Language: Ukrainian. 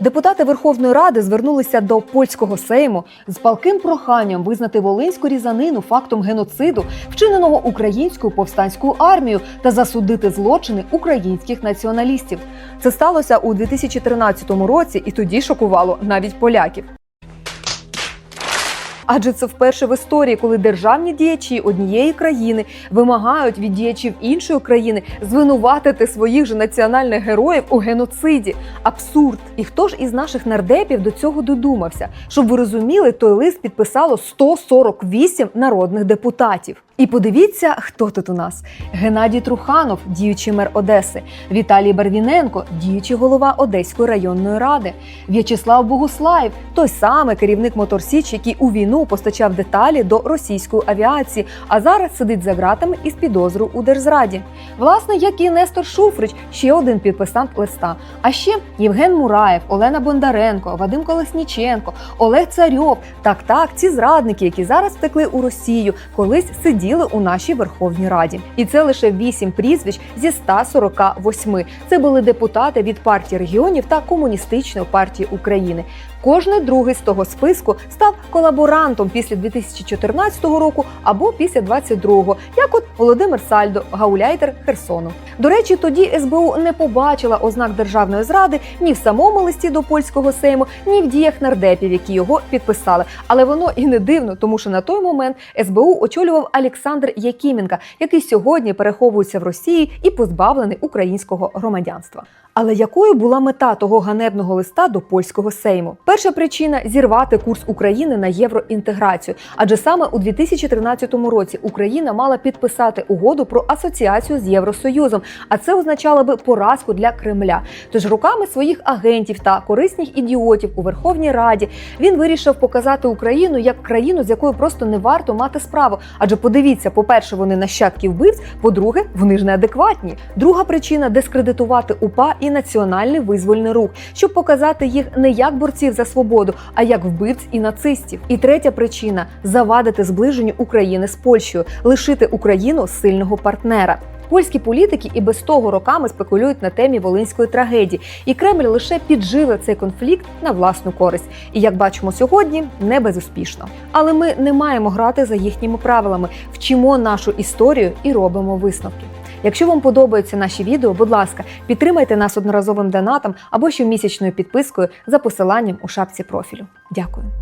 Депутати Верховної Ради звернулися до польського сейму з палким проханням визнати волинську різанину фактом геноциду, вчиненого українською повстанською армією, та засудити злочини українських націоналістів. Це сталося у 2013 році, і тоді шокувало навіть поляків. Адже це вперше в історії, коли державні діячі однієї країни вимагають від діячів іншої країни звинуватити своїх же національних героїв у геноциді. Абсурд! І хто ж із наших нардепів до цього додумався? Щоб ви розуміли, той лист підписало 148 народних депутатів. І подивіться, хто тут у нас: Геннадій Труханов, діючий мер Одеси, Віталій Барвіненко, діючий голова Одеської районної ради, В'ячеслав Богуслаєв, той самий керівник Моторсіч, який у війну постачав деталі до російської авіації, а зараз сидить за ґратами із підозрою у держзраді. Власне, як і Нестор Шуфрич, ще один підписант листа. А ще Євген Мураєв, Олена Бондаренко, Вадим Колесніченко, Олег Царьов. Так, так, ці зрадники, які зараз втекли у Росію, колись сиділи у нашій Верховній Раді. І це лише вісім прізвищ зі 148. Це були депутати від партії регіонів та комуністичної партії України. Кожний другий з того списку став колаборантом після 2014 року або після 22-го, як от Володимир Сальдо, гауляйтер Херсону. До речі, тоді СБУ не побачила ознак державної зради ні в самому листі до польського сейму, ні в діях нардепів, які його підписали. Але воно і не дивно, тому що на той момент СБУ очолював Олександр Якіменка, який сьогодні переховується в Росії і позбавлений українського громадянства. Але якою була мета того ганебного листа до польського сейму? Перша причина зірвати курс України на євроінтеграцію, адже саме у 2013 році Україна мала підписати угоду про асоціацію з Євросоюзом, а це означало би поразку для Кремля. Тож руками своїх агентів та корисних ідіотів у Верховній Раді він вирішив показати Україну як країну, з якою просто не варто мати справу. Адже подивіться, по-перше, вони нащадки вбивць, по-друге, вони ж неадекватні. Друга причина дискредитувати УПА і національний визвольний рух, щоб показати їх не як борців за свободу, а як вбивць і нацистів. І третя причина завадити зближенню України з Польщею, лишити Україну сильного партнера. Польські політики і без того роками спекулюють на темі волинської трагедії, і Кремль лише підживив цей конфлікт на власну користь. І як бачимо сьогодні, не безуспішно. Але ми не маємо грати за їхніми правилами, вчимо нашу історію і робимо висновки. Якщо вам подобаються наші відео, будь ласка, підтримайте нас одноразовим донатом або щомісячною підпискою за посиланням у шапці профілю. Дякую.